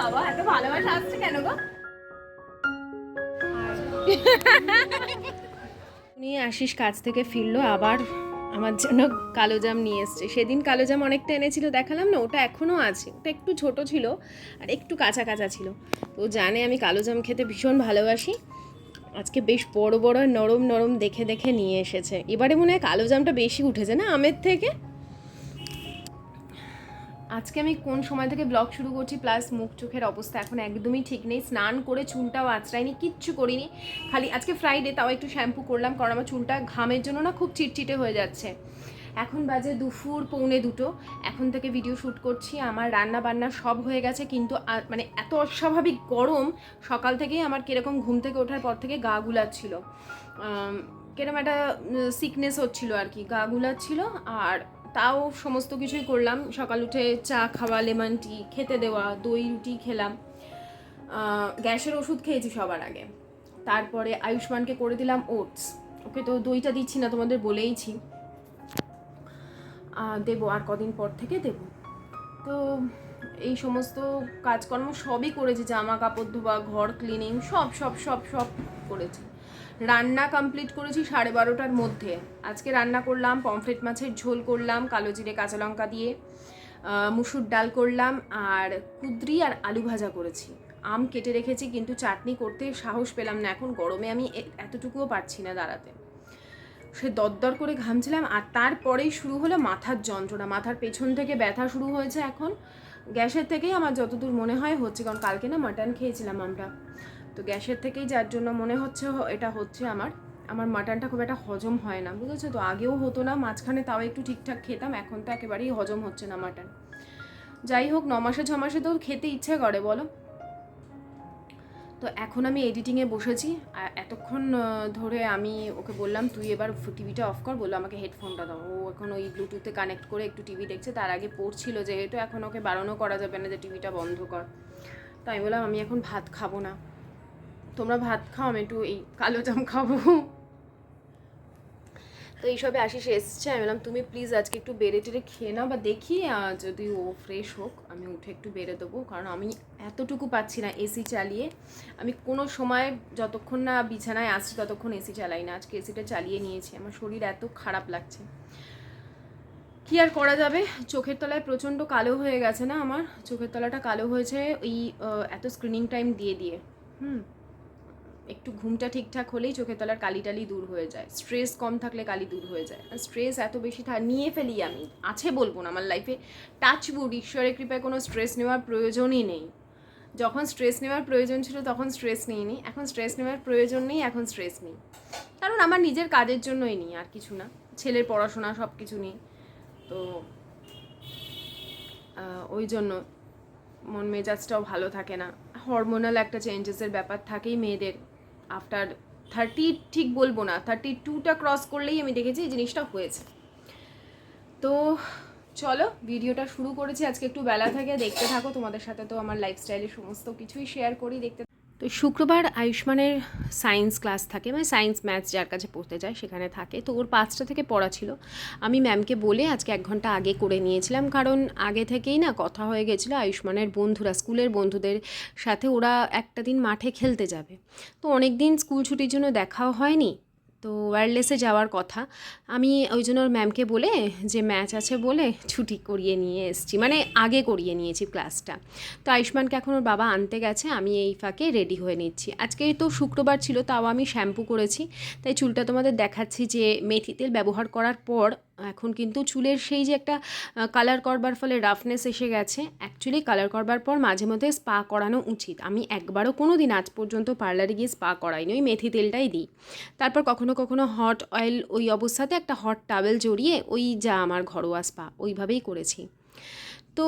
বাবা নিয়ে আশিস কাজ থেকে ফিরলো, আবার আমার জন্য কালো জাম নিয়ে এসছে। সেদিন কালো জাম অনেকটা এনেছিল, দেখালাম না, ওটা এখনও আছে। ওটা একটু ছোট ছিল আর একটু কাঁচা কাঁচা ছিল। তো জানে আমি কালো জাম খেতে ভীষণ ভালোবাসি। আজকে বেশ বড় বড় নরম নরম দেখে দেখে নিয়ে এসেছে। এবারে মনে হয় কালো জামটা বেশি উঠেছে না আমের থেকে? আজকে আমি কোন সময় থেকে ব্লগ শুরু করছি প্লাস মুখ চোখের অবস্থা এখন একদমই ঠিক নেই। স্নান করে চুলটাও আঁচড়াইনি কিচ্ছু করিনি। খালি আজকে ফ্রাইডে তাও একটু শ্যাম্পু করলাম কারণ আমার চুলটা ঘামের জন্য না খুব চিটচিটে হয়ে যাচ্ছে। এখন বাজে দুপুর পৌনে দুটো। এখন থেকে ভিডিও শ্যুট করছি আমার রান্না বান্না সব হয়ে গেছে কিন্তু মানে এত অস্বাভাবিক গরম সকাল থেকেই আমার কীরকম ঘুম থেকে ওঠার পর থেকে গা গুলাচ্ছিল। আম, কীরকম একটা সিকনেস হচ্ছিল আর কি গা গুলাচ্ছিল আর তাও সমস্ত কিছুই করলাম। সকাল উঠে চা খাওয়া, লেমন টি, খেতে দেওয়া, দই, রুটি খেলাম। গ্যাসের ওষুধ খেয়েছি সবার আগে। তারপরে আয়ুষ্মানকে করে দিলাম ওটস। ওকে তো দইটা দিচ্ছি না, তোমাদের বলেইছি। দেবো আর কদিন পর থেকে দেবো। তো এই সমস্ত কাজকর্ম সবই করেছি, জামা কাপড় ধোয়া, ঘর ক্লিনিং সব সব সব সব করেছি। রান্না কমপ্লিট করেছি সাড়ে বারোটার মধ্যে। আজকে রান্না করলাম, পমফ্রেট মাছের ঝোল করলাম, কালো জিরে, কাঁচা লঙ্কা দিয়ে মুসুর ডাল করলাম, আর কুদ্রি আর আলু ভাজা করেছি। আম কেটে রেখেছি, কিন্তু চাটনি করতে সাহস পেলাম না। এখন গরমে আমি এতটুকুও পারছি না দাঁড়াতে। সে দরদর করে ঘামছিলাম, আর তারপরেই শুরু হলো মাথার যন্ত্রণা। মাথার পেছন থেকে ব্যথা শুরু হয়েছে এখন। গ্যাসের থেকেই আমার যতদূর মনে হয় হচ্ছে, কারণ কালকে না মাটন খেয়েছিলাম আমরা। তো গ্যাসের থেকেই যার জন্য মনে হচ্ছে এটা হচ্ছে আমার আমার মাটনটা খুব একটা হজম হয় না, বুঝেছ? তো আগেও হতো না, মাঝখানে তাও একটু ঠিকঠাক খেতাম, এখন তো একেবারেই হজম হচ্ছে না মাটন। যাই হোক, ন মাসে, ছ মাসে তো খেতে ইচ্ছে করে, বলো? তো এখন আমি এডিটিংয়ে বসেছি, আর এতক্ষণ ধরে আমি ওকে বললাম, তুই এবার টিভিটা অফ কর, বলল, আমাকে হেডফোনটা দাও। ও এখন ওই ব্লুটুথে কানেক্ট করে একটু টিভি দেখছে, তার আগে পড়ছিল যেহেতু, এখন ওকে বারণও করা যাবে না যে টিভিটা বন্ধ কর। তো আমি বললাম, আমি এখন ভাত খাব না। তোমরা ভাত খাও, আমি একটু এই কালো জাম খাব। তো এইসবে আশিস এসছে, আমি বললাম, তুমি প্লিজ আজকে একটু বেড়ে টেড়ে খেয়ে নাও বা দেখি যদি ও ফ্রেশ হোক, আমি উঠে একটু বেড়ে দেবো। কারণ আমি এতটুকু পাচ্ছি না এসি চালিয়ে। আমি কোনো সময় যতক্ষণ না বিছানায় আসছি, ততক্ষণ এসি চালাই না। আজকে এসিটা চালিয়ে নিয়েছি। আমার শরীর এত খারাপ লাগছে। কি আর করা যাবে? চোখের তলায় প্রচণ্ড কালো হয়ে গেছে না আমার? চোখের তলাটা কালো হয়েছে ওই এত স্ক্রিনিং টাইম দিয়ে দিয়ে। হুম। একটু ঘুমটা ঠিকঠাক হলেই চোখের তলার কালি টালি দূর হয়ে যায়। স্ট্রেস কম থাকলে কালি দূর হয়ে যায়। স্ট্রেস এত বেশি থা নিয়ে ফেলি আমি। আছে বলব না আমার লাইফে টাচ বুড ঈশ্বরের কৃপায় কোনো স্ট্রেস নেওয়ার প্রয়োজনই নেই। যখন স্ট্রেস নেওয়ার প্রয়োজন ছিল তখন স্ট্রেস নিইনি। এখন স্ট্রেস নেওয়ার প্রয়োজন নেই, এখন স্ট্রেস নেই। কারণ আমার নিজের কাজের জন্যই নিই আর কিছু না। ছেলের পড়াশোনা সব কিছু নিই। তো ওই জন্য মন মেজাজটাও ভালো থাকে না। হরমোনাল একটা চেঞ্জেসের ব্যাপার থাকেই মেয়েদের। আফটার থার্টি ঠিক বলব না থার্টি টুটা ক্রস করলেই আমি দেখেছি এই জিনিসটা হয়েছে। তো চলো, ভিডিওটা শুরু করেছি। আজকে একটু বেলা থেকে দেখতে থাকো। তোমাদের সাথে তো আমার লাইফস্টাইলের সমস্ত কিছুই শেয়ার করি, দেখতে তো শুক্রবার আয়ুষ্মানের সায়েন্স ক্লাস থাকে মানে সায়েন্স ম্যাথস যার কাছে পড়তে যায় সেখানে থাকে। তো ওর পাঁচটা থেকে পড়া ছিল। আমি ম্যামকে বলে আজকে এক ঘণ্টা আগে করে নিয়েছিলাম, কারণ আগে থেকেই না কথা হয়ে গেছিল আয়ুষ্মানের বন্ধুরা, স্কুলের বন্ধুদের সাথে ওরা একটা দিন মাঠে খেলতে যাবে। তো অনেক দিন স্কুল ছুটির জন্য দেখাও হয়নি। তো ওয়্যারলেসে যাওয়ার কথা। আমি ওই জন্য ওর ম্যামকে বলে যে ম্যাচ আছে বলে ছুটি করিয়ে নিয়ে এসেছি। মানে আগে করিয়ে নিয়েছি ক্লাসটা তো আয়ুষ্মানকে এখন ওর বাবা আনতে গেছে, আমি এই ফাঁকে রেডি হয়ে নিচ্ছি। আজকে তো শুক্রবার ছিল, তাও আমি শ্যাম্পু করেছি। তাই চুলটা তোমাদের দেখাচ্ছি যে মেথি তেল ব্যবহার করার পর এখন কিন্তু চুলের সেই যে একটা কালার করবার ফলে রাফনেস এসে গেছে। অ্যাকচুয়ালি কালার করবার পর মাঝে মধ্যে স্পা করানো উচিত। আমি একবারও কোনো দিন আজ পর্যন্ত পার্লারে গিয়ে স্পা করাইনি, ওই মেথি তেলটাই দিই। তারপর কখনো কখনো হট অয়েল ওই অবস্থাতে একটা হট টাওয়েল জড়িয়ে ওই যা আমার ঘরোয়া স্পা ওইভাবেই করেছি। তো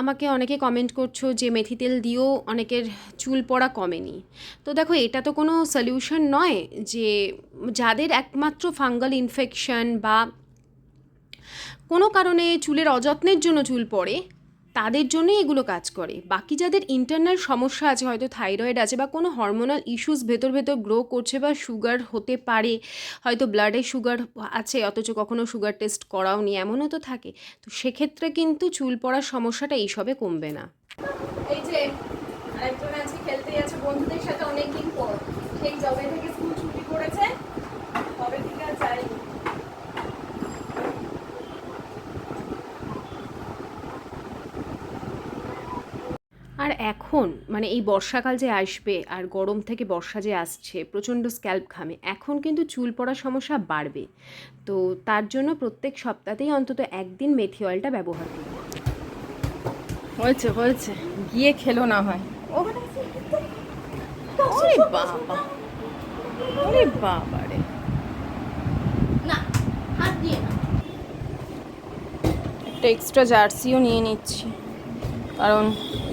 আমাকে অনেকে কমেন্ট করছ যে মেথি তেল দিয়েও অনেকের চুল পড়া কমেনি। তো দেখো, এটা তো কোনো সলিউশন নয় যে যাদের একমাত্র ফাঙ্গাল ইনফেকশন বা কোনো কারণে চুলের অযত্নের জন্য চুল পড়ে, তাদের জন্যই এগুলো কাজ করে। বাকি যাদের ইন্টারনাল সমস্যা আছে, হয়তো থাইরয়েড আছে বা কোনো হরমোনাল ইস্যুস ভেতর ভেতর গ্রো করছে বা সুগার হতে পারে, হয়তো ব্লাডে সুগার আছে, অথচ কখনো সুগার টেস্ট করাও নি, এমনও তো থাকে। তো সেক্ষেত্রে কিন্তু চুল পড়ার সমস্যাটা এইসবে কমবে না। এই যে বন্ধুদের সাথে অনেকদিন পর, সেই জবে থেকে স্কুল ছুটি করেছে তবে থেকে আর যাইনি আর এখন মানে এই বর্ষাকাল যে আসবে আর গরম থেকে বর্ষা যে আসছে প্রচণ্ড স্ক্যাল্প ঘামে এখন কিন্তু চুল পড়ার সমস্যা বাড়বে। তো তার জন্য প্রত্যেক সপ্তাহতেই অন্তত একদিন মেথি অয়েলটা ব্যবহার করুন। হয়েছে হয়েছে। গিয়ে খেলো না হয়। ওরে বাবা। ওরে বাবা রে। না হাত দিয়ে না। একটা এক্সট্রা জার্সিও নিয়ে নিচ্ছি। কারণ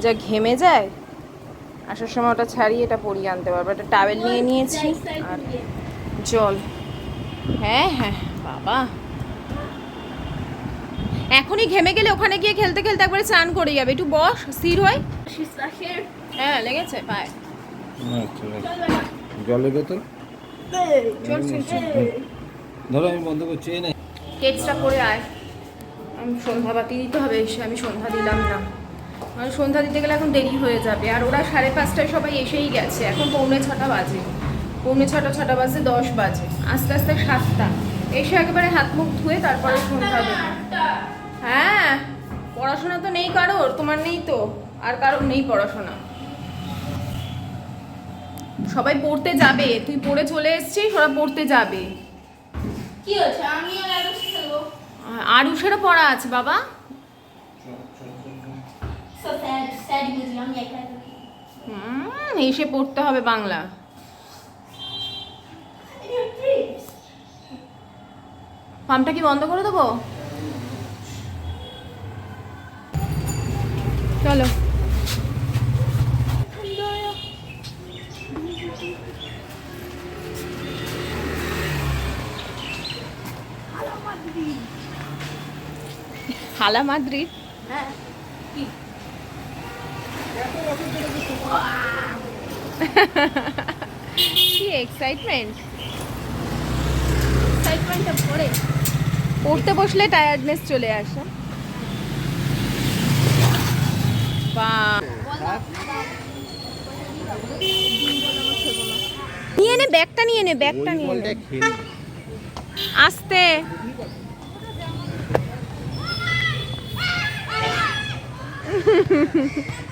যা ঘেমে যায় আসার সময় ওটা ছাড়িয়ে এটা পরিয়ে আনতে পারব। একটা টাওয়েল নিয়ে নিয়েছি আর জল। হ্যাঁ হ্যাঁ বাবা। এখনই ঘেমে গেলে ওখানে গিয়ে খেলতে খেলতে একবারে স্নান করে যাবে। একটু বস স্থির হয়। হ্যাঁ লেগেছে পায়ে। জলের বোতল ধরো আমি বন্ধ করছি না। করে আয়। আমি সন্ধ্যা বাতি দিতে হবে এসে আমি সন্ধ্যা দিলাম না। সন্ধ্যা দিতে গেলে এখন দেরি হয়ে যাবে। আর ওরা সাড়ে পাঁচটায় সবাই এসেই গেছে। এখন পৌনে ছটা বাজে। পৌনে ছটা ছটা বাজে দশ বাজে। আস্তে আস্তে সাতটা। এসে একেবারে হাত মুখ ধুয়ে তারপরে সন্ধ্যা দেবে হ্যাঁ পড়াশোনা তো নেই কারোর তোমার নেই তো। আর কারোর নেই পড়াশোনা। সবাই পড়তে যাবে। তুই পড়ে চলে এসছিস ওরা পড়তে যাবে। কি হচ্ছে আমি আর আরও খেলব আর উষেরও পড়া আছে বাবা সো স্যাড স্যাড মিউজিক আমি একা একা হুম এসে পড়তে হবে বাংলা। পাম্পটা কি বন্ধ করে দেবো? চলো। হালা মাদ্রিদ হ্যাঁ কি কি এক্সাইটমেন্ট এক্সাইটমেন্টটা পড়ে। পড়তে বসলে টায়ার্ডনেস চলে আসে। নিয়ে নে, ব্যাগটা নিয়ে নে, ব্যাগটা নিয়ে নে। আস্তে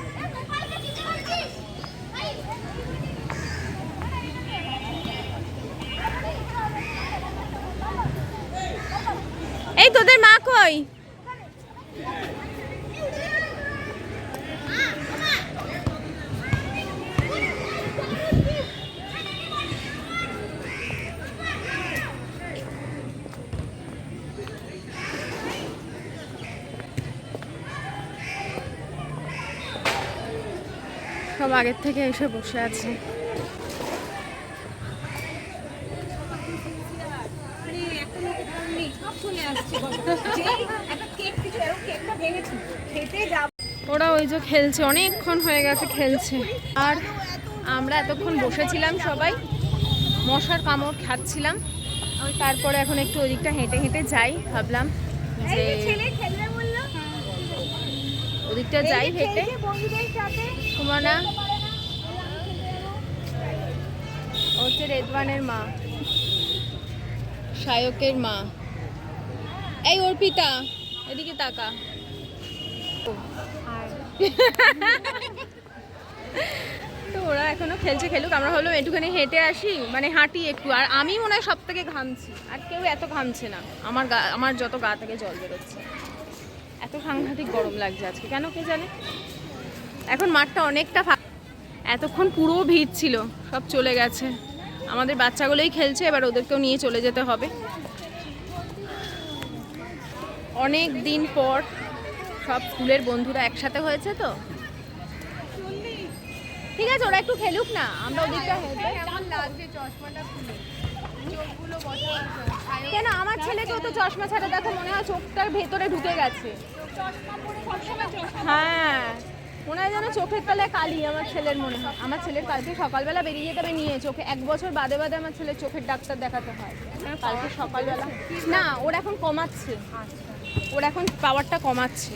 এই তোদের মা কই সব আগের থেকে এসে বসে আছে। ওরা ওই যে খেলছে অনেকক্ষণ হয়ে গেছে খেলছে। আর আমরা এতক্ষণ বসেছিলাম সবাই মশার কামড় খাচ্ছিলাম। তারপরে এখন একটু ওই দিকটা হেঁটে হেঁটে যাই ভাবলাম যে ওদিকটা যাই হেঁটে। সুমনা। হচ্ছে রেদওয়ানের মা। সায়কের মা। এই অর্পিতা, এদিকে তাকা। তো ওরা এখনও খেলছে খেলুক, আমরা হলো একটুখানি হেঁটে আসি মানে হাঁটি একটু। আর আমি মনে হয় সব থেকে ঘামছি, আর কেউ এত ঘামছে না। আমার গা, আমার যত গা থেকে জল বেরোচ্ছে। এত সাংঘাতিক গরম লাগছে আজকে, কেন কে জানে? এখন মাঠটা অনেকটা এতক্ষণ পুরো ভিড় ছিল, সব চলে গেছে। আমাদের বাচ্চাগুলোই খেলছে, এবার ওদেরকেও নিয়ে চলে যেতে হবে। অনেক দিন পর সব স্কুলের বন্ধুরা একসাথে হয়েছে তো? ঠিক আছে ওরা একটু খেলুক না আমরা ওদিকটা হেঁটে কেন আমার ছেলেকেও তো চশমা ছাড়া দেখো মনে হয় চোখটার ভেতরে ঢুকে গেছে। হ্যাঁ মনে হয় যেন চোখের তলায় কালি আমার ছেলের মনে হয়। আমার ছেলের কালকে সকালবেলা বেরিয়ে যেতে হবে নিয়ে চোখে এক বছর বাদে বাদে আমার ছেলের চোখের ডাক্তার দেখাতে হয়। কালকে সকালবেলা না ওর এখন কমাচ্ছে। ওর এখন পাওয়ারটা কমাচ্ছে।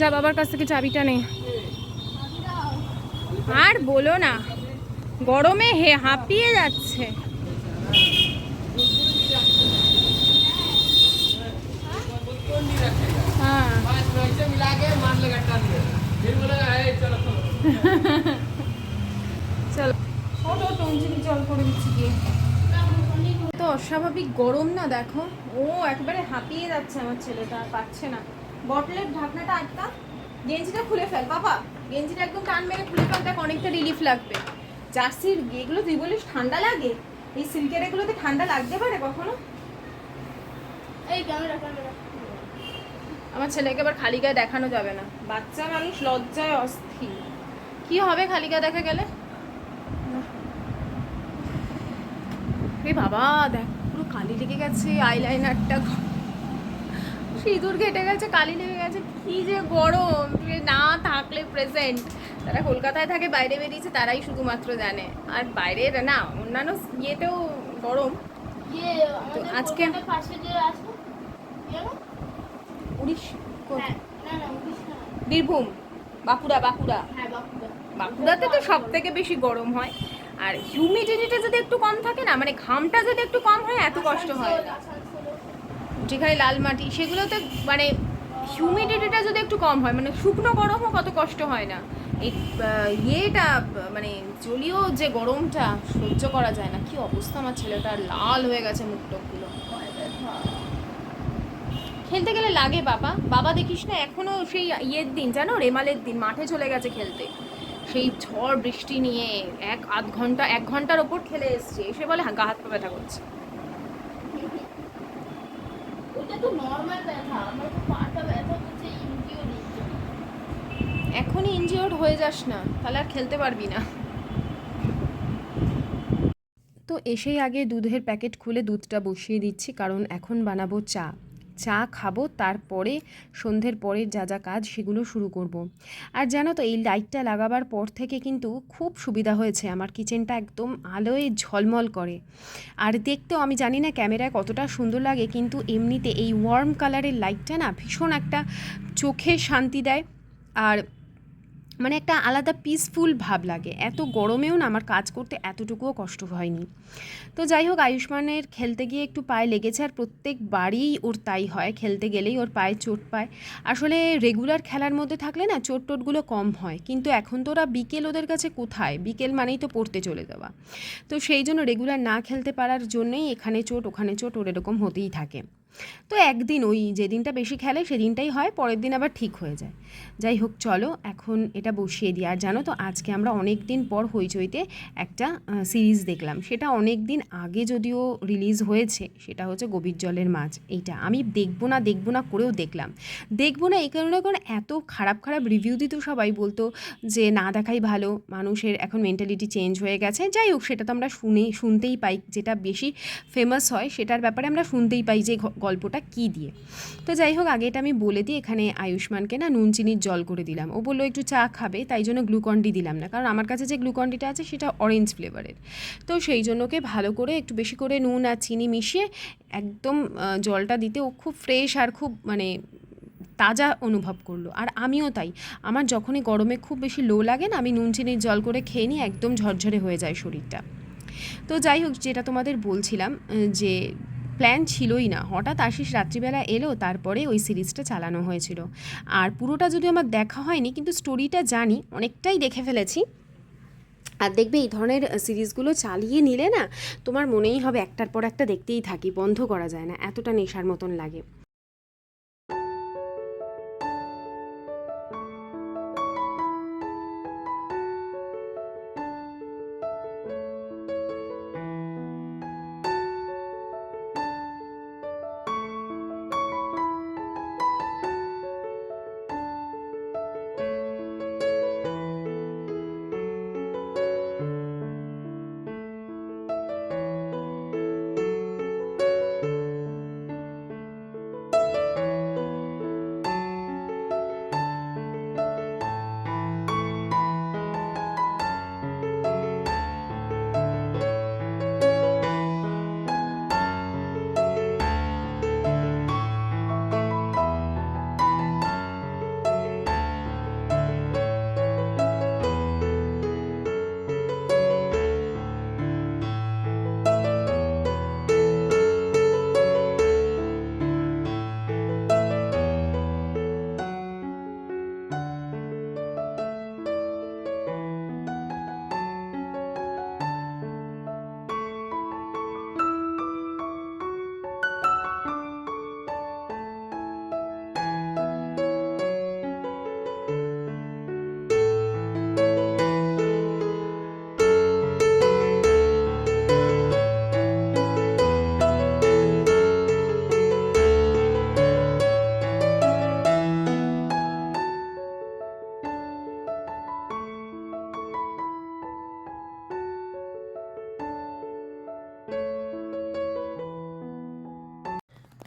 যা বাবার কাছ থেকে চাবিটা নে। আর বলো না, গরমে হে হাঁপিয়ে যাচ্ছে হ্যাঁ চলো। টঞ্জিনি জল করে দিচ্ছি গিয়ে। তো অস্বাভাবিক গরম না দেখো। ও একবারে হাঁপিয়ে যাচ্ছে আমার ছেলেটা আর পাচ্ছে না। বটলের ঢাকনাটা আটকা। গেঞ্জিটা খুলে ফেল বাবা। গেঞ্জিটা একদম টান মেরে খুলে ফেল দেখ অনেকটা রিলিফ লাগবে। জার্সির এগুলো তুই বলিস ঠান্ডা লাগে? এই সিল্কের এগুলোতে ঠান্ডা লাগতে পারে কখনো? এই ক্যামেরা ক্যামেরা আমার ছেলেকে আবার খালি গায়ে দেখানো যাবে না। বাচ্চা মানুষ লজ্জায় অস্থির। কি হবে খালি গায়ে দেখা গেলে? এ বাবা দেখ পুরো কালি লেগে গেছে আইলাইনারটা। সিঁদুর ঘেটে গেছে কালি লেগে গেছে কি যে গরম। না থাকলে প্রেজেন্ট তারা কলকাতায় থাকে বাইরে বেরিয়েছে তারাই শুধুমাত্র জানে। আর বাইরের না অন্যান্য ইয়েতেও গরম। ইয়ে আজকে- উড়িষ্যা বীরভূম। বাঁকুড়া বাঁকুড়া। হ্যাঁ বাঁকুড়াতে তো সব থেকে বেশি গরম হয়। আর হিউমিডিটিটা যদি একটু কম থাকে না মানে ঘামটা যদি একটু কম হয় এত কষ্ট হয়। যেখানে লাল মাটি সেগুলোতে মানে হিউমিডিটিটা যদি একটু কম হয় মানে শুকনো গরমও কত কষ্ট হয় না। এই ইয়েটা মানে জলীয় যে গরমটা সহ্য করা যায় না। কি অবস্থা আমার ছেলেটার লাল হয়ে গেছে মুখ টুকগুলো খেলতে গেলে লাগে বাবা। বাবা দেখিস না এখনও সেই ইয়ের দিন জানো? রেমালের দিন মাঠে চলে গেছে খেলতে। সেই ঝড় বৃষ্টি নিয়ে এক আধ ঘণ্টা এক ঘণ্টার ওপর খেলে এসছে। এসে বলে গা হাত পা ব্যথা করছে। এখনই ইনজিওর্ড হয়ে যাস না তাহলে আর খেলতে পারবি না। তো এসেই আগে দুধের প্যাকেট খুলে দুধটা বসিয়ে দিচ্ছি কারণ এখন বানাবো চা। চা খাব, তারপরে সন্ধ্যের পরে যা যা কাজ সেগুলো শুরু করব। আর জানো তো, এই লাইটটা লাগাবার পর থেকে কিন্তু খুব সুবিধা হয়েছে। আমার কিচেনটা একদম আলোয় ঝলমল করে। আর দেখতেও আমি জানি না ক্যামেরায় কতটা সুন্দর লাগে, কিন্তু এমনিতে এই ওয়ার্ম কালারের লাইটটা না ভীষণ একটা চোখে শান্তি দেয়। আর মানে একটা আলাদা পিসফুল ভাব লাগে। এত গরমেও না আমার কাজ করতে এতটুকুও কষ্ট হয়নি। তো যাই হোক, আয়ুষ্মানের খেলতে গিয়ে একটু পায়ে লেগেছে আর প্রত্যেক প্রত্যেকবারই ওর তাই হয়। খেলতে গেলেই ওর পায়ে চোট পায়। আসলে রেগুলার খেলার মধ্যে থাকলে না চোট টোটগুলো কম হয়। কিন্তু এখন তো ওরা বিকেল ওদের কাছে কোথায়? বিকেল মানেই তো পড়তে চলে যাওয়া। তো সেই জন্য রেগুলার না খেলতে পারার জন্যই এখানে চোট, ওখানে চোট, ওর এরকম হতেই থাকে। তো একদিন ওই যেদিনটা বেশি খেলে সেদিনটাই হয়, পরের দিন আবার ঠিক হয়ে যায়। যাই হোক, চলো এখন এটা বসিয়ে দিই। আর জানো তো, আজকে আমরা অনেক দিন পর হইচইতে একটা সিরিজ দেখলাম। সেটা অনেক দিন আগে যদিও রিলিজ হয়েছে, সেটা হচ্ছে গভীর জলের মাছ। এইটা আমি দেখব না দেখব না করেও দেখলাম। দেখব না এই কারণে কারণ এত খারাপ খারাপ রিভিউ দিত সবাই বলতো যে, না দেখাই ভালো, মানুষের এখন মেন্টালিটি চেঞ্জ হয়ে গেছে। যাই হোক, সেটা তো আমরা শুনেই, শুনতেই পাই। যেটা বেশি ফেমাস হয়, সেটার ব্যাপারে আমরা শুনতেই পাই যে গল্পটা কী দিয়ে? তো যাই হোক, আগে এটা আমি বলে দিই। এখানে আয়ুষ্মানকে না নুন চিনির জল করে দিলাম। ও বলল একটু চা খাবে, তাই জন্য গ্লুকন্ডি দিলাম না। কারণ আমার কাছে যে গ্লুকন্ডিটা আছে, সেটা অরেঞ্জ ফ্লেভারের তো সেই জন্য ওকে ভালো করে একটু বেশি করে নুন আর চিনি মিশিয়ে একদম জলটা দিতে ও খুব ফ্রেশ আর খুব মানে তাজা অনুভব করল। আর আমিও তাই। আমার যখনই গরমে খুব বেশি লো লাগে না, আমি নুন, চিনির জল করে খেয়ে নিই, একদম ঝরঝরে হয়ে যায় শরীরটা। তো যাই হোক, যেটা তোমাদের বলছিলাম যে প্ল্যান ছিলই না। হঠাৎ আশিস রাত্রিবেলা এলো, তারপরে ওই সিরিজটা চালানো হয়েছিল। আর পুরোটা যদি আমার দেখা হয়নি, কিন্তু স্টোরিটা জানি, অনেকটাই দেখে ফেলেছি। আর দেখবে এই ধরনের সিরিজগুলো চালিয়ে নিলে না, তোমার মনেই হবে একটার পর একটা দেখতেই থাকি, বন্ধ করা যায় না, এতটা নেশার মতন লাগে।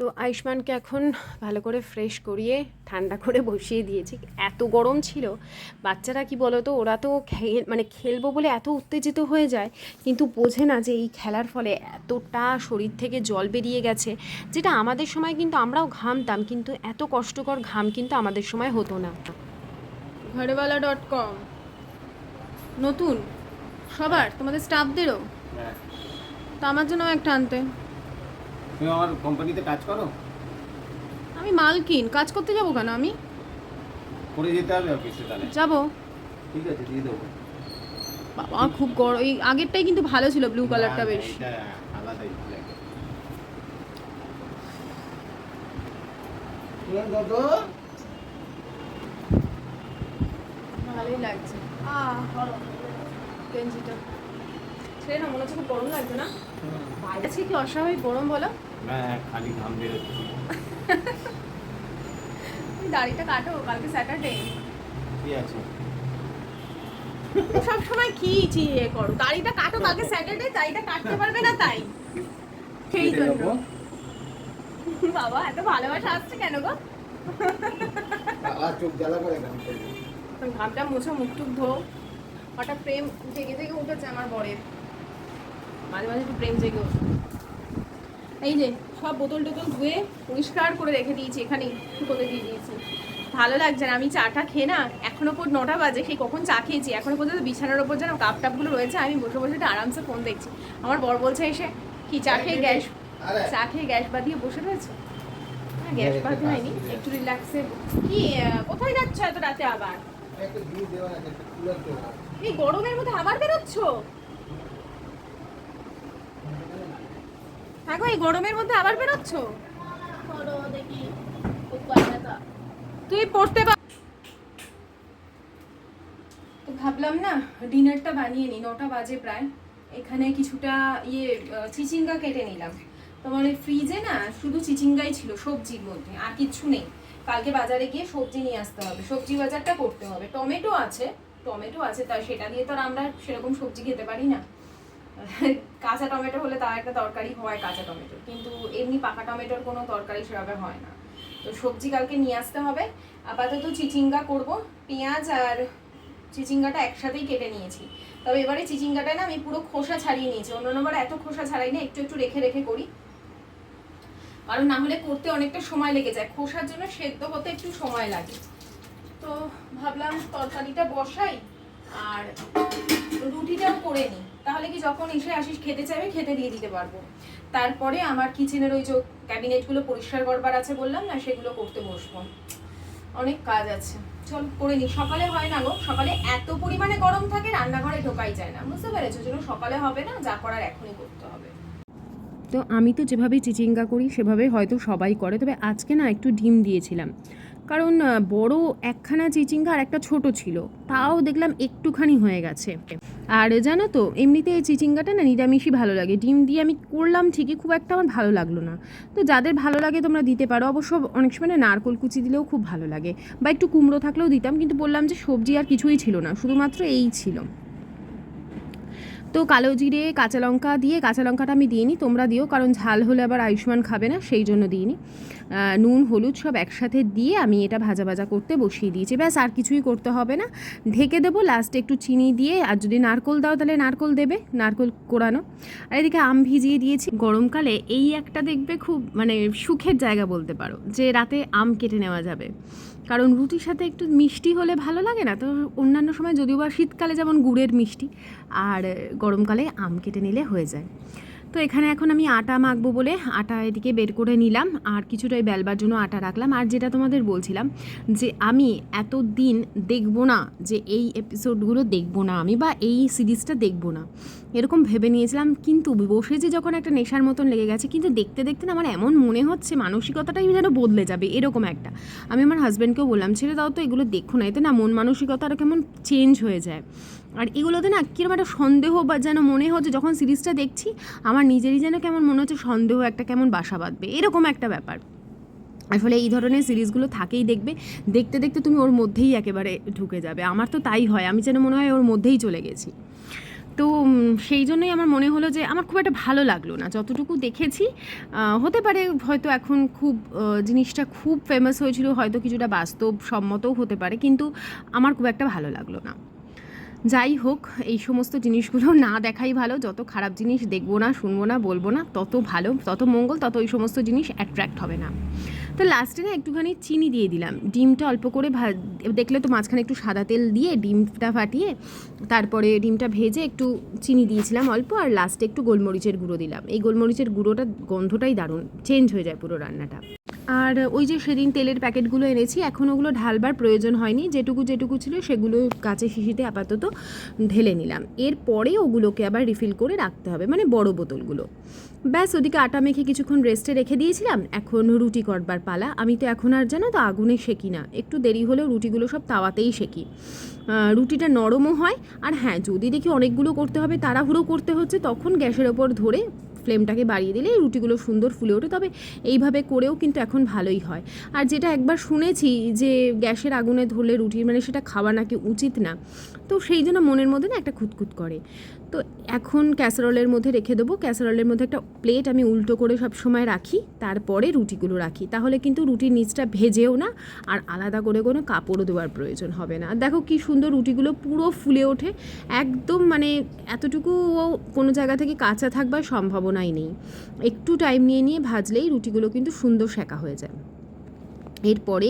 তো আয়ুষ্মানকে এখন ভালো করে ফ্রেশ করিয়ে ঠান্ডা করে বসিয়ে দিয়েছি। এত গরম ছিল বাচ্চারা কি বলো তো ওরা তো খে- মানে খেলব বলে এত উত্তেজিত হয়ে যায় কিন্তু বোঝে না যে এই খেলার ফলে এতটা শরীর থেকে জল বেরিয়ে গেছে যেটা আমাদের সময় কিন্তু আমরাও ঘামতাম কিন্তু এত কষ্টকর ঘাম কিন্তু আমাদের সময় হতো না। ঘরেওয়ালা ডট কম নতুন? সবার? তোমাদের স্টাফদেরও হ্যাঁ। তো আমার জন্য একটা আনতে। তুমি আমার কোম্পানিতে কাজ করো? আমি মালকিন কাজ করতে যাব কেন আমি? করে যেতে হবে অফিসে তাহলে। যাব। ঠিক আছে দিয়ে দেবো। বাবা খুব গরম এই আগেরটাই কিন্তু ভালো ছিল ব্লু কালারটা বেশ। আলাদাই লাগে দাদা। ভালোই লাগছে। আহ গেঞ্জিটা। ছেড়ে না মনে হচ্ছে খুব গরম লাগছে না? বাইরে আজকে কি অস্বাভাবিক গরম বলো? না খালি ঘাম বেরোচ্ছে দাড়িটা কাটো কালকে স্যাটারডে কি আছে সব সময় কি চিয়ে করো? দাড়িটা কাটো কালকে স্যাটারডে দাড়িটা কাটতে পারবে না তাই? সেই জন্য। বাবা এত ভালোবাসা আসছে কেন গো? চোখ জ্বালা করে ঘাম ঘামটা মুছো মুখ টুক ধো। হঠাৎ প্রেম জেগে জেগে উঠেছে আমার বরের। মাঝে মাঝে একটু প্রেম জেগে ওঠে। এই যে সব বোতল টোতল ধুয়ে পরিষ্কার করে রেখে দিয়েছি এখানেই শুকোতে দিয়ে দিয়েছি। ভালো লাগছে না আমি চাটা খেয়ে না এখনও পর নটা বাজে সেই কখন চা খেয়েছি এখনও পর্যন্ত বিছানার ওপর যেন কাপ টাপগুলো রয়েছে আমি বসে বসে একটু আরামসে ফোন দেখছি। আমার বর বলছে এসে কি চা খেয়ে গ্যাস চা খেয়ে গ্যাস বাঁধিয়ে বসে রয়েছে? গ্যাস বাঁধতে হয়নি একটু রিল্যাক্সে কি কোথায় যাচ্ছ এত রাতে আবার? এই গরমের মধ্যে আবার বেরোচ্ছ? গো এই গরমের মধ্যে আবার বেরোচ্ছ? তুই পড়তে পার তো ভাবলাম না ডিনারটা বানিয়ে নি নটা বাজে প্রায়। এখানে কিছুটা ইয়ে চিচিঙ্গা কেটে নিলাম। তোমার ওই ফ্রিজে না শুধু চিচিঙ্গাই ছিল সবজির মধ্যে আর কিচ্ছু নেই। কালকে বাজারে গিয়ে সবজি নিয়ে আসতে হবে। সবজি বাজারটা করতে হবে। টমেটো আছে টমেটো আছে তা সেটা দিয়ে তো আর আমরা সেরকম সবজি খেতে পারি না। কাঁচা টমেটো হলে তার একটা তরকারি হয় কাঁচা টমেটো, কিন্তু এমনি পাকা টমেটোর কোনো তরকারি সেভাবে হয় না। তো সবজি কালকে নিয়ে আসতে হবে। আপাতত চিচিঙ্গা করব, পেঁয়াজ আর চিচিঙ্গাটা একসাথেই কেটে নিয়েছি। তবে এবারে চিচিঙ্গাটা না আমি পুরো খোসা ছাড়িয়ে নিয়েছি। অন্য অন্যান্যবার এত খোসা ছাড়াই না একটু একটু রেখে রেখে করি। কারণ না হলে করতে অনেকটা সময় লেগে যায়। খোসার জন্য সেদ্ধ হতে একটু সময় লাগে। তো ভাবলাম তরকারিটা বসাই, আর রুটিটাও করে নিই তাহলে কি যখন এসে আসিস, খেতে চাইবে, খেতে দিয়ে দিতে পারব। তারপরে আমার কিচেনের ওই যে ক্যাবিনেটগুলো পরিষ্কার করবার আছে বললাম না, সেগুলো করতে বসবো। অনেক কাজ আছে। চল, করে নি। সকালে হয় না গো। সকালে এত পরিমাণে গরম থাকে, রান্নাঘরে ঢোকাই যায় না। বুঝতে পেরেছ? জন্য সকালে হবে না, যা করার এখনই করতে হবে। তো আমি তো যেভাবে চিচিঙ্গা করি, সেভাবে হয়তো সবাই করে। তবে আজকে না একটু ডিম দিয়েছিলাম। কারণ বড় একখানা চিচিঙ্গা আর একটা ছোট ছিল। তাও দেখলাম একটুখানি হয়ে গেছে। আর জানো তো, এমনিতে এই চিচিঙ্গাটা না নিরামিষই ভালো লাগে। ডিম দিয়ে আমি করলাম ঠিকই, খুব একটা আমার ভালো লাগল না। তো যাদের ভালো লাগে তোমরা দিতে পারো। অবশ্য অনেক সময় নারকোল কুচি দিলেও খুব ভালো লাগে। বা একটু কুমড়ো থাকলেও দিতাম, কিন্তু বললাম যে সবজি আর কিছুই ছিল না। শুধুমাত্র এই ছিল। তো কালো জিরে, কাঁচা লঙ্কা দিয়ে, কাঁচা লঙ্কাটা আমি দিইনি, তোমরা দিও, কারণ ঝাল হলে আবার আয়ুষ্মান খাবে না, সেই জন্য দিইনি। নুন, হলুদ সব একসাথে দিয়ে আমি এটা ভাজা ভাজা করতে বসিয়ে দিয়েছি। ব্যাস, আর কিছুই করতে হবে না। ঢেকে দেবো লাস্টে একটু চিনি দিয়ে, আর যদি নারকোল দাও তাহলে নারকোল দেবে, নারকোল কোরানো। আর এদিকে আম ভিজিয়ে দিয়েছি। গরমকালে এই একটা দেখবে খুব মানে সুখের জায়গা বলতে পারো, যে রাতে আম কেটে নেওয়া যাবে। কারণ রুটির সাথে একটু মিষ্টি হলে ভালো লাগে না। তো অন্যান্য সময় যদিও বা শীতকালে যেমন গুড়ের মিষ্টি, আর গরমকালে আম কেটে নিলে হয়ে যায়। তো এখানে এখন আমি আটা মাখবো বলে আটা এদিকে বের করে নিলাম আর কিছুটা বেলবার জন্য আটা রাখলাম। আর যেটা তোমাদের বলছিলাম যে আমি এত দিন দেখব না যে এই এপিসোডগুলো দেখব না আমি বা এই সিরিজটা দেখব না। এরকম ভেবে নিয়েছিলাম, কিন্তু বসে যে যখন একটা নেশার মতন লেগে গেছে, কিন্তু দেখতে দেখতে না আমার এমন মনে হচ্ছে, মানসিকতাটাই যেন বদলে যাবে, এরকম একটা। আমি আমার হাজব্যান্ডকেও বললাম, ছেড়ে দাও তো, এগুলো দেখো না। এতে না মন মানসিকতাটা কেমন চেঞ্জ হয়ে যায়। আর এগুলোতে না কীরকম একটা সন্দেহ বা যেন মনে হচ্ছে, যখন সিরিজটা দেখছি, আমার নিজেরই যেন কেমন মনে হচ্ছে, সন্দেহ একটা কেমন বাসা বাঁধবে, এরকম একটা ব্যাপার। আসলে এই ধরনের সিরিজগুলো থাকেই দেখবে, দেখতে দেখতে তুমি ওর মধ্যেই একেবারে ঢুকে যাবে। আমার তো তাই হয়, আমি যেন মনে হয় ওর মধ্যেই চলে গেছি। তো সেই জন্যই আমার মনে হলো যে আমার খুব একটা ভালো লাগল না। যতটুকু দেখেছি হতে পারে হয়তো এখন খুব জিনিসটা খুব ফেমাস হয়েছিল, হয়তো কিছুটা বাস্তবসম্মতও হতে পারে, কিন্তু আমার খুব একটা ভালো লাগল না। যাই হোক, এই সমস্ত জিনিসগুলো না দেখাই ভালো। যত খারাপ জিনিস দেখব না, শুনব না, বলব না, তত ভালো, তত মঙ্গল, তত ওই সমস্ত জিনিস অ্যাট্রাক্ট হবে না। তো লাস্টে না একটুখানি চিনি দিয়ে দিলাম। ডিমটা অল্প করে দেখলে তো মাঝখানে একটু সাদা তেল দিয়ে ডিমটা ফাটিয়ে তারপরে ডিমটা ভেজে একটু চিনি দিয়েছিলাম অল্প, আর লাস্টে একটু গোলমরিচের গুঁড়ো দিলাম। এই গোলমরিচের গুঁড়োটা গন্ধটাই দারুণ। চেঞ্জ হয়ে যায় পুরো রান্নাটা। আর ওই যে সেদিন তেলের প্যাকেটগুলো এনেছি, এখন ওগুলো ঢালবার প্রয়োজন হয়নি। যেটুকু যেটুকু ছিল সেগুলো কাছে শিশিতে আপাতত ঢেলে নিলাম। এরপরে ওগুলোকে আবার রিফিল করে রাখতে হবে মানে বড় বোতলগুলো। ব্যাস, ওদিকে আটা মেখে কিছুক্ষণ রেস্টে রেখে দিয়েছিলাম, এখন রুটি করবার পালা। আমি তো এখন আর জানো তো আগুনে সেকি না। একটু দেরি হলেও রুটিগুলো সব তাওয়াতেই সেকি। রুটিটা নরমও হয়, আর হ্যাঁ যদি দেখি অনেকগুলো করতে হবে, তাড়াহুড়ো করতে হচ্ছে, তখন গ্যাসের ওপর ধরে ফ্লেমটাকে বাড়িয়ে দিলে রুটিগুলো সুন্দর ফুলে ওঠে। তবে এইভাবে করেও কিন্তু এখন ভালোই হয়। আর যেটা একবার শুনেছি যে গ্যাসের আগুনে ধরলে রুটি মানে সেটা খাওয়া নাকি উচিত না, তো সেই জন্য মনের মধ্যে না একটা খুঁতখুত করে। তো এখন ক্যাসারোলের মধ্যে রেখে দেবো। ক্যাসারোলের মধ্যে একটা প্লেট আমি উল্টো করে সব সময় রাখি, তারপরে রুটিগুলো রাখি। তাহলে কিন্তু রুটির নিচটা ভেজেও না, আর আলাদা করে কোনো কাপড়ও দেওয়ার প্রয়োজন হবে না। দেখো কি সুন্দর রুটিগুলো পুরো ফুলে ওঠে। একদম মানে এতটুকু কোনো জায়গা থেকে কাঁচা থাকবার সম্ভাবনাই নেই। একটু টাইম নিয়ে নিয়ে ভাজলেই রুটিগুলো কিন্তু সুন্দর শেখা হয়ে যায়। এরপরে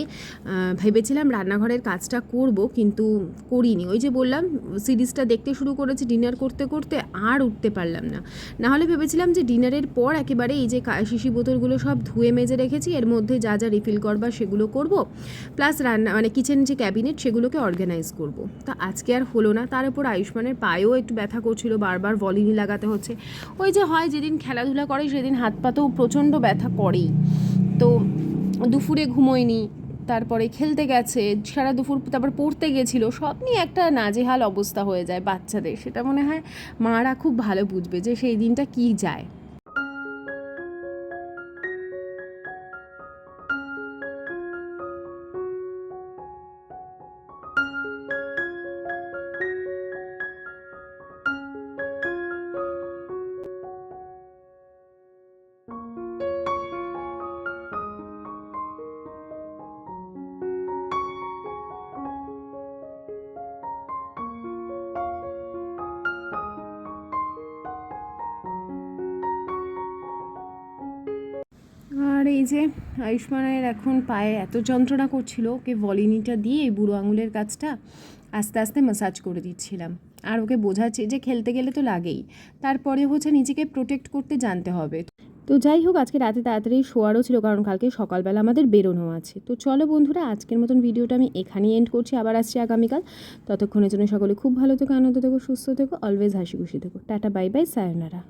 ভেবেছিলাম রান্নাঘরের কাজটা করব কিন্তু করিনি। ওই যে বললাম, সিরিজটা দেখতে শুরু করেছি ডিনার করতে করতে, আর উঠতে পারলাম না। না হলে ভেবেছিলাম যে ডিনারের পর একেবারে এই যে শিশি বোতলগুলো সব ধুয়ে মেজে রেখেছি, এর মধ্যে যা যা রিফিল করবার সেগুলো করব প্লাস রান্না মানে কিচেন যে ক্যাবিনেট সেগুলোকে অর্গানাইজ করব। তা আজকে আর হলো না, তার উপর আয়ুষ্মানের পায়েও একটু ব্যথা করছিল, বারবার ভলিনি লাগাতে হচ্ছে। ওই যে হয়, যেদিন খেলাধুলা করে সেদিন হাত পাতেও প্রচণ্ড ব্যথা করেই। তো দুপুরে ঘুমোয়নি, তারপরে খেলতে গেছে, সারা দুপুর তারপর পড়তে গেছিল, সব নিয়ে একটা নাজেহাল অবস্থা হয়ে যায় বাচ্চাদের। সেটা মনে হয় মারা খুব ভালো বুঝবে যে সেই দিনটা কি যায়। এই যে আয়ুষ্মানের এখন পায়ে এত যন্ত্রণা করছিল, ওকে ভলিনিটা দিয়ে এই বুড়ো আঙুলের কাজটা আস্তে আস্তে ম্যাসাজ করে দিচ্ছিলাম। আর ওকে বোঝাচ্ছি যে খেলতে গেলে তো লাগেই। তারপরে হচ্ছে নিজেকে প্রোটেক্ট করতে জানতে হবে। তো যাই হোক, আজকে রাতে তাড়াতাড়ি শোয়ারও ছিল, কারণ কালকে সকালবেলা আমাদের বেরোনো আছে। তো চলো বন্ধুরা, আজকের মতন ভিডিওটা আমি এখানেই এন্ড করছি। আবার আসছি আগামীকাল। ততক্ষণের জন্য সকলে খুব ভালো থেকো, আনন্দ থেকো, সুস্থ থেকো অলওয়েজ হাসি খুশি থেকো। Tata bye bye sayonara